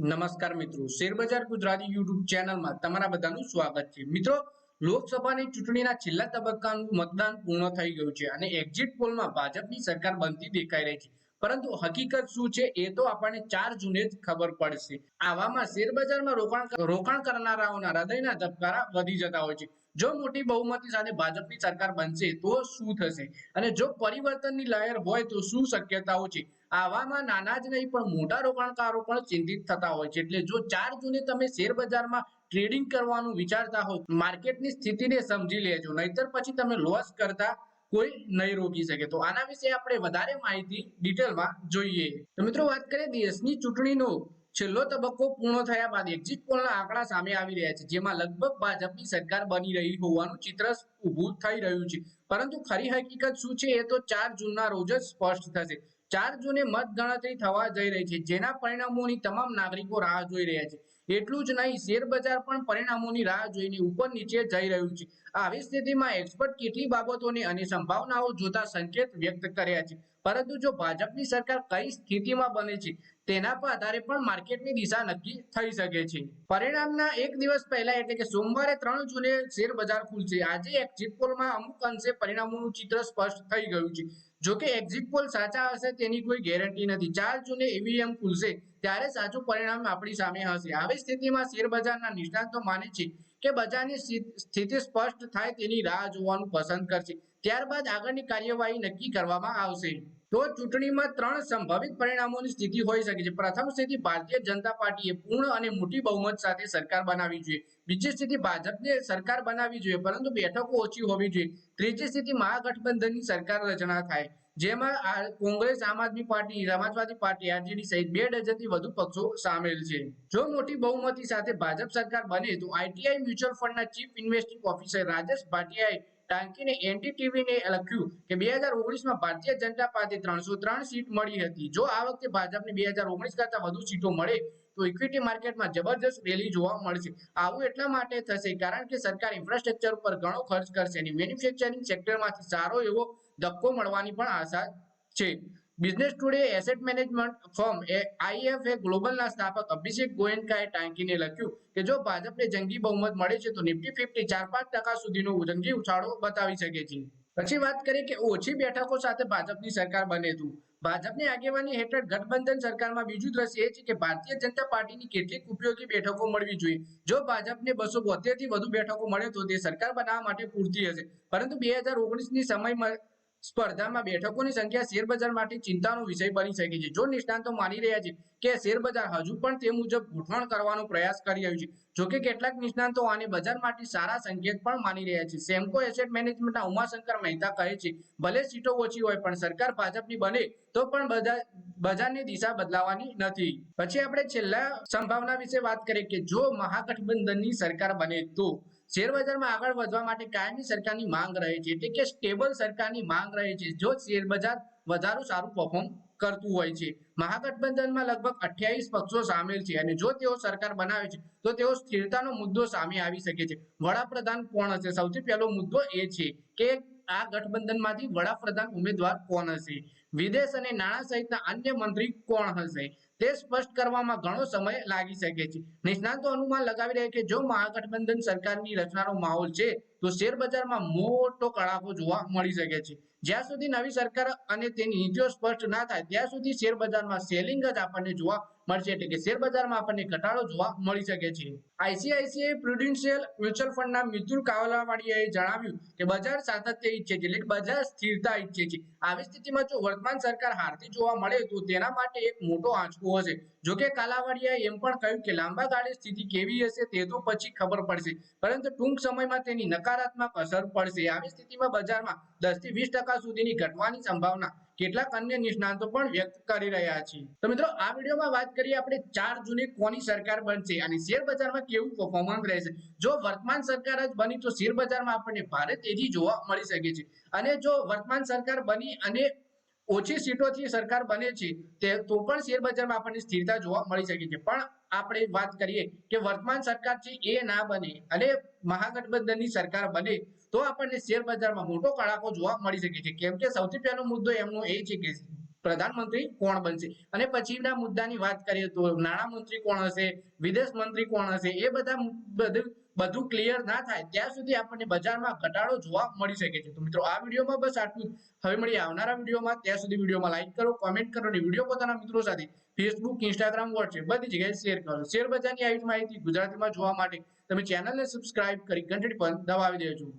નમસ્કાર મિત્રો. શેરબજાર ગુજરાતી યુટ્યુબ ચેનલમાં તમારા બધાનું સ્વાગત છે. મિત્રો, લોકસભાની ચૂંટણીના છેલ્લા તબક્કાનું મતદાન પૂર્ણ થઈ ગયું છે અને એક્ઝિટ પોલમાં ભાજપની સરકાર બનતી દેખાઈ રહી છે. પરંતુ હકીકત શું છે એ તો આપણને ચાર જૂને જ ખબર પડશે. આવામાં શેરબજારમાં રોકાણ રોકાણ કરનારાઓના હૃદયના ધબકારા વધી જતા હોય છે. જો મોટી બહુમતી સાથે ભાજપની સરકાર બનશે તો શું થશે? અને જો પરિવર્તનની લહેર હોય તો શું શક્યતાઓ છે? આવામાં નાના જ નહીં, પણ મોટા રોકાણકારો પણ ચિંતિત થતા હોય છે. એટલે જો ચાર જૂને તમે શેર ટ્રેડિંગ કરવાનું વિચારતા હો, માર્કેટની સ્થિતિને સમજી લેજો. નહીતર પછી તમે લોસ કરતા કોઈ નહીં રોકી શકે. તો આના વિશે આપણે વધારે માહિતી ડિટેલમાં જોઈએ. તો મિત્રો, વાત કરીએ દેશની ચૂંટણીનો. છેલ્લો તબક્કો પૂર્ણ થયા બાદ એક્ઝિટ પોલના આંકડા સામે આવી રહ્યા છે, જેમાં લગભગ ભાજપની સરકાર બની રહી હોવાનું ચિત્ર ઊભું થઈ રહ્યું છે. પરંતુ ખરી હકીકત શું છે એ તો ચાર જૂનના રોજ જ સ્પષ્ટ થશે. ચાર જૂને મત ગણતરી થવા જઈ રહી છે. જેના પરિણામોની તમામ નાગરિકો રાહ જોઈ રહ્યા છે. એટલું જ નહીં શેર બજાર પણ પરિણામોની રાહ જોઈને ઉપર નીચે જઈ રહ્યું છે. આવી સ્થિતિમાં એક્સપર્ટ કેટલી બાબતોની અને સંભાવનાઓ જોતા સંકેત વ્યક્ત કર્યા છે. પરંતુ જો ભાજપની સરકાર કઈ સ્થિતિમાં બને છે, તેના પર આધારે પણ માર્કેટની દિશા નક્કી થઈ શકે છે. પરિણામના એક દિવસ પહેલા એટલે કે સોમવારે ત્રણ જૂને શેર બજાર ખુલશે. આજે એક્ઝિટ પોલમાં અમુક અંશે પરિણામોનું ચિત્ર સ્પષ્ટ થઈ ગયું છે. જો કે એક્ઝિટ પોલ સાચા હશે તેની કોઈ ગેરંટી નથી. ચાર જૂને ઈવીએમ ખુલશે, ત્યારે સાચું પરિણામ આપણી સામે હશે. આવી સ્થિતિમાં શેરબજારના નિષ્ણાંતો માને છે કે બજારની સ્થિતિ સ્પષ્ટ થાય તેની રાહ જોવાનું પસંદ કરશે. ત્યારબાદ આગળની કાર્યવાહી નક્કી કરવામાં આવશે. તો ચૂંટણીમાં ત્રણ સંભવિત પરિણામોની સ્થિતિ હોઈ શકે છે. પ્રથમ સ્થિતિ ભારતીય જનતા પાર્ટીએ પૂર્ણ અને મોટી બહુમત સાથે સરકાર બનાવવી જોઈએ. બીજી સ્થિતિ ભાજપને સરકાર બનાવવી જોઈએ, પરંતુ બેઠકો ઓછી હોવી જોઈએ. ત્રીજી સ્થિતિ મહાગઠબંધનની સરકાર રચના થાય. જેમાં Congress, Aam Aadmi party, Samajwadi party, RJD સહિત બે ડઝનથી વધુ પક્ષો સામેલ છે. જો મોટી બહુમતી સાથે ભાજપ સરકાર બને, તો આઈટીઆઈ મ્યુચ્યુઅલ ફંડના ચીફ ઇન્વેસ્ટિંગ ઓફિસર રાજેશ ભાટિયાએ ટાંકીને એનડીટીવીને લખ્યું કે બે હજાર ઓગણીસમાં ભારતીય જનતા પાર્ટી ત્રણસો ત્રણ સીટ મળી હતી. જો આ વખતે ભાજપને બે હજાર ઓગણીસ કરતા વધુ સીટો મળે, તો ઇક્વિટી માર્કેટમાં જબરજસ્ત રેલી જોવા મળશે. આવું એટલા માટે થશે કારણ કે સરકાર ઇન્ફ્રાસ્ટ્રક્ચર ઉપર ઘણો ખર્ચ કરશે અને મેન્યુફેક્ચરિંગ સેક્ટરમાંથી સારો એવો ધક્કો મળવાની પણ આશા છે. Business today asset management firm એ આઈએફએ ગ્લોબલના સ્થાપક અભિષેક ગોયનકાએ ટાંકીને લખ્યું કે જો ભાજપને જંગી બહુમત મળે છે તો નિફ્ટી ફિફ્ટી ચાર પાંચ ટકા સુધીનો જંગી ઉછાળો બતાવી શકે છે. પછી વાત કરીએ કે ઓછી બેઠકો સાથે ભાજપની સરકાર બને તું. ભાજપની આગેવાની હેઠળ ગઠબંધન સરકારમાં બીજું દ્રશ્ય એ છે કે ભારતીય જનતા પાર્ટીની કેટલીક ઉપયોગી બેઠકો મળવી જોઈએ. જો ભાજપને બસો બોતેરથી વધુ બેઠકો મળે તો તે સરકાર બનાવવા માટે પૂરતી હશે. પરંતુ બે હજાર ઓગણીસની સમયમાં સ્પર્ધામાં બેઠકોની સંખ્યા શેરબજાર માટે ચિંતાનો વિષય બની શકે છે. જો નિષ્ણાંતો માની રહ્યા છે કે શેરબજાર હજુ પણ તે મુજબ ગોઠવણ કરવાનો પ્રયાસ કરી રહ્યું છે જોકે કેટલાક નિષ્ણાંતો આને બજાર માટે સારા સંકેત પણ માની રહ્યા છે. સેમકો એસેટ મેનેજમેન્ટના ઉમાશંકર મહેતા કહે છે, ભલે સીટો ઓછી હોય, પણ સરકાર ભાજપની બને તો પણ બજારની દિશા બદલાવાની નથી. પછી આપણે છેલ્લા સંભાવના વિશે વાત કરીએ કે જો મહાગઠબંધનની સરકાર બને તો શેરબજારમાં આગળ વધવા માટે કાયમી સરકારની માંગ રહે છે. એટલે કે સ્ટેબલ સરકારની માંગ રહે છે. જો શેરબજાર વધારે સારું પરફોર્મ કરતું હોય છે. મહાગઠબંધનમાં લગભગ અઠ્યાવીસ પક્ષો સામેલ છે અને જો તેઓ સરકાર બનાવે છે, તો તેઓ સ્થિરતાનો મુદ્દો સામે આવી શકે છે. વડાપ્રધાન કોણ હશે? સૌથી પહેલો મુદ્દો એ છે કે આ ગઠબંધનમાંથી વડાપ્રધાન ઉમેદવાર કોણ હશે? વિદેશ અને નાણાં સહિતના અન્ય મંત્રી કોણ હશે? તે સ્પષ્ટ કરવામાં ઘણો સમય લાગી શકે છે. નિષ્ણાંતો અનુમાન લગાવી રહ્યા કે જો મહાગઠબંધન સરકારની રચનાનો માહોલ છે, તો શેર બજારમાં મોટો કડાકો જોવા મળી શકે છે. જ્યાં સુધી નવી સરકાર અને તેની નીતિઓ સ્પષ્ટ ના થાય, ત્યાં સુધી શેર બજારમાં સેલિંગ જ આપણને જોવા મળશે એટલે કે શેર બજારમાં આપણને ઘટાડો જોવા મળી શકે છે. આઈસીઆઈસીઆઈ પ્રુડેન્શિયલ મ્યુચ્યુઅલ ફંડના મિતુલ કાવલાવાડીયાએ જણાવ્યું કે બજાર સાતત્ય ઈચ્છે છે એટલે બજાર સ્થિરતા ઈચ્છે છે. આવી સ્થિતિમાં જો વર્તમાન સરકાર હારતી જોવા મળે તો તેના માટે એક મોટો આંચકો હશે. જોકે કાલાવાડીયાએ એમ પણ કહ્યું કે લાંબા ગાળે સ્થિતિ કેવી હશે તે તો પછી ખબર પડશે. પરંતુ ટૂંક સમયમાં તેની નકારાત્મક અસર પડશે. આવી સ્થિતિમાં બજારમાં દસથી વીસ ટકા સુધીની ઘટવાની સંભાવના કેટલાક અન્ય નિષ્ણાંતો પણ વ્યક્ત કરી રહ્યા છે. તો મિત્રો, આ વિડીયોમાં વાત કરીએ આપણે ચાર જૂને કોની સરકાર બનશે અને શેર બજારમાં કેવું પરફોર્મન્સ રહેશે. જો વર્તમાન સરકાર જ બની, તો શેર બજારમાં આપણને ભારે તેજી જોવા મળી શકે છે. અને જો વર્તમાન સરકાર બની અને ઓછી સીટોથી સરકાર બને છે, તે તો પણ શેરબજારમાં આપણને સ્થિરતા જોવા મળી શકે છે. પણ આપણે વાત કરીએ કે વર્તમાન સરકાર છે, એ ના બને અને મહાગઠબંધનની સરકાર બને, તો આપણને શેરબજારમાં મોટો કડાકો જોવા મળી શકે છે. કેમ કે સૌથી પહેલો મુદ્દો એમનો એ છે કે પ્રધાનમંત્રી કોણ બનશે? અને પછીના મુદ્દાની વાત કરીએ તો નાણામંત્રી કોણ હશે? વિદેશ મંત્રી કોણ હશે? એ બધા બધું બધું ક્લિયર ના થાય, ત્યાં સુધી આપણને બજારમાં ઘટાડો જોવા મળી શકે છે. તો મિત્રો, આ વિડીયોમાં બસ આટલું. હવે મળી આવનારા વિડીયોમાં. ત્યાં સુધી વિડીયોમાં લાઈક કરો કોમેન્ટ કરો અને વીડિયો પોતાના મિત્રો સાથે ફેસબુક ઇન્સ્ટાગ્રામ વોટ્સએપ બધી જગ્યાએ શેર કરો. શેર બજારની આવી માહિતી ગુજરાતીમાં જોવા માટે. તમે ચેનલને સબસ્ક્રાઇબ કરી, ઘંટડી પર દબાવી દેજો.